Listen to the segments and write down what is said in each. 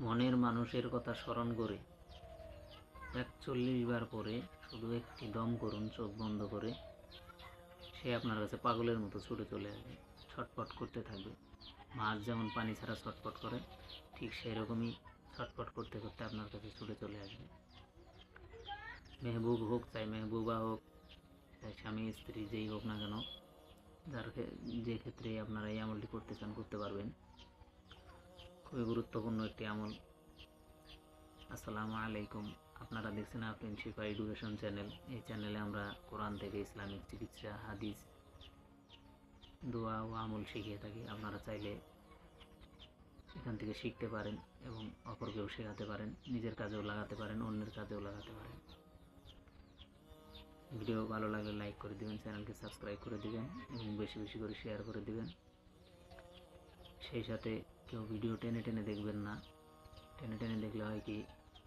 মনের মানুষের কথা স্মরণ করে। একচল্লিশ বার পরে শুধু একটি দম করুন, চোখ বন্ধ করে। সে আপনার কাছে পাগলের মতো ছুটে চলে আসবে ছটপট করতে থাকবে। মাছ যেমন পানি ছাড়া ছটপট করে, ঠিক সেই রকমই ছটপট করতে করতে আপনার কাছে ছুটে চলে আসবে। মেহবুব হোক, চাই মেহবুবা হোক, চাই স্বামী, স্ত্রী, যেই হোক না কেন, যার যে ক্ষেত্রে আপনারা এই আমলটি করতে চান, করতে পারবেন। খুবই গুরুত্বপূর্ণ একটি আমল। আসসালামু আলাইকুম। আপনারা দেখছেন আফরিন শিফা এডুকেশন চ্যানেল। এই চ্যানেলে আমরা কোরআন থেকে ইসলামিক চিকিৎসা, হাদিস, দোয়া ও আমল শিখিয়ে থাকি। আপনারা চাইলে এখান থেকে শিখতে পারেন এবং অপরকেও শেখাতে পারেন। নিজের কাজেও লাগাতে পারেন, অন্যের কাজেও লাগাতে পারেন। ভিডিও ভালো লাগলে লাইক করে দিবেন, চ্যানেলকে সাবস্ক্রাইব করে দিবেন এবং বেশি বেশি করে শেয়ার করে দিবেন। সেই সাথে কেউ ভিডিও টেনে টেনে দেখবেন না। টেনে টেনে দেখলে হয় কি,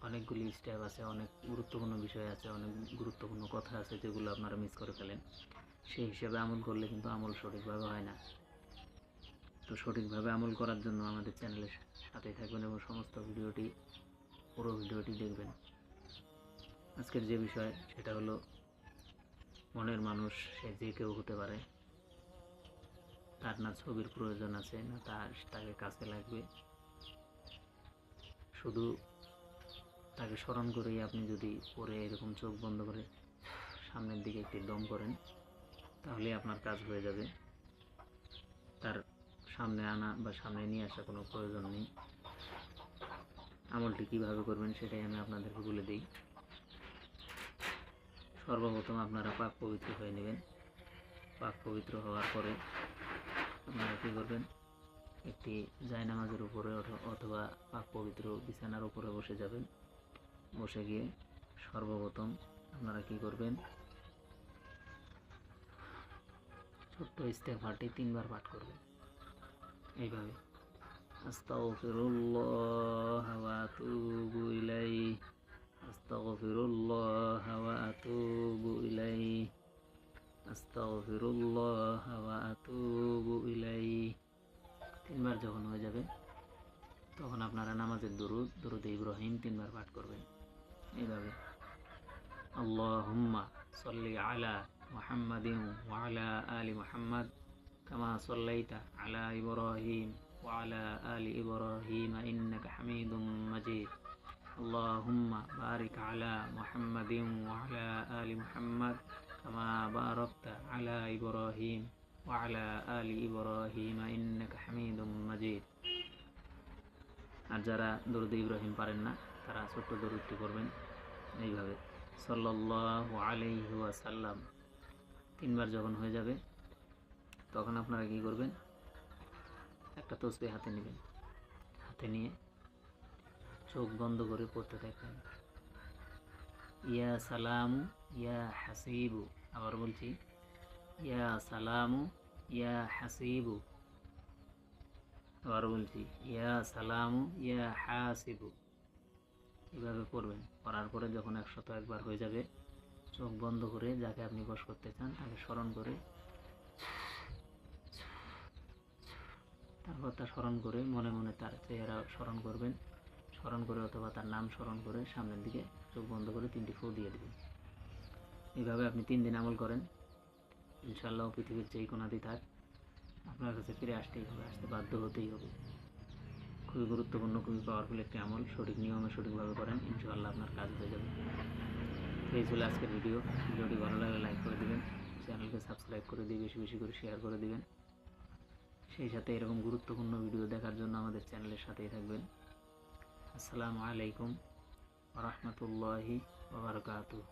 অনেকগুলি স্টেপ আছে, অনেক গুরুত্বপূর্ণ বিষয় আছে, অনেক গুরুত্বপূর্ণ কথা আছে যেগুলো আপনারা মিস করে ফেলেন। সেই হিসাবে আমল করলে কিন্তু আমল সঠিকভাবে হয় না। তো সঠিকভাবে আমল করার জন্য আমাদের চ্যানেলের সাথে থাকবেন এবং সমস্ত ভিডিওটি, পুরো ভিডিওটি দেখবেন। আজকের যে বিষয়, সেটা হলো মনের মানুষ, সে যে কেউ হতে পারে। তার না ছবির প্রয়োজন আছে না তার তাকে কাছে লাগবে। শুধু তাকে স্মরণ করেই আপনি যদি পরে এরকম চোখ বন্ধ করে সামনের দিকে একটি দম করেন, তাহলে আপনার কাজ হয়ে যাবে। তার সামনে আনা বা সামনে নিয়ে আসা কোনো প্রয়োজন নেই। আমলটি কীভাবে করবেন সেটাই আমি আপনাদেরকে বলে দিই। সর্বপ্রথম আপনারা পাক পবিত্র হয়ে নেবেন। পাক পবিত্র হওয়ার পরে আপনারা কী করবেন? একটি জায়নামাজের উপরে অথবা পাক পবিত্র বিছানার উপরে বসে যাবেন। বসে গিয়ে সর্বপ্রথম আপনারা কি করবেন? ছোট্ট ইস্তেফারটি তিনবার পাঠ করবেন। এইভাবে। আস্তাগফিরুল্লাহ ওয়া আতুবু ইলাইহি। আস্তাগফিরুল্লাহ ওয়া আতুবু ইলাইহি। আস্তাগফিরুল্লাহ যখন হয়ে যাবে তখন আপনারা নামাজের দুরুদ দুরুদ ইব্রাহিম তিনবার পাঠ করবেন এইভাবে আল্লাহুম্মা সাল্লি আলা মুহাম্মাদিন ওয়া আলা আলি মুহাম্মাদ কামা সাল্লাইতা আলা ইব্রাহিম ওয়া আলা আলি ইব্রাহিম ইন্নাকা হামিদুম মাজিদ اللهم بارك على محمد وعلى آل محمد كما باركت على إبراهيم وعلى آل إبراهيم إنك حميد مجيد আর যারা দরুদ ইব্রাহিম পারেন না তারা ছোট্ট দরুদটি করবেন এইভাবে সাল্লাল্লাহু আলাইহি ওয়াসাল্লাম তিনবার যখন হয়ে যাবে তখন আপনারা কী করবেন একটা তসবি হাতে নেবেন হাতে নিয়ে চোখ বন্ধ করে পড়তে থাকবেন ইয়া সালামু ইয়া হাসিবু আবার বলছি ইয়া সালামু ইয়া হাসিবু আবার বলছি ইয়া সালামু ইয়া হাসিবু এভাবে পড়বেন। পড়ার পরে যখন একশত একবার হয়ে যাবে, চোখ বন্ধ করে যাকে আপনি বস করতে চান, তাকে স্মরণ করে তার কথা স্মরণ করে মনে মনে তার চেহারা স্মরণ করবেন। স্মরণ করে অথবা তার নাম স্মরণ করে সামনের দিকে চোখ বন্ধ করে তিনটি ফু দিয়ে দেবেন। এইভাবে আপনি তিন দিন আমল করেন। ইনশাল্লাহ পৃথিবীর যেই কোনাতেই থাক, আপনার কাছে ফিরে আসতেই হবে, আসতে বাধ্য হতেই হবে। খুবই গুরুত্বপূর্ণ, খুবই পাওয়ারফুল একটি আমল। সঠিক নিয়মে সঠিকভাবে করেন, ইনশাআল্লাহ আপনার কাজ হয়ে যাবে। এই ছিল আজকের ভিডিও ভিডিওটি ভালো লাগলে লাইক করে দেবেন চ্যানেলকে সাবস্ক্রাইব করে দিয়ে বেশি বেশি করে শেয়ার করে দেবেন। সেই সাথে এরকম গুরুত্বপূর্ণ ভিডিও দেখার জন্য আমাদের চ্যানেলের সাথেই থাকবেন। আসসালামু আলাইকুম রহমতুল্লাহি ওবরকাতুহ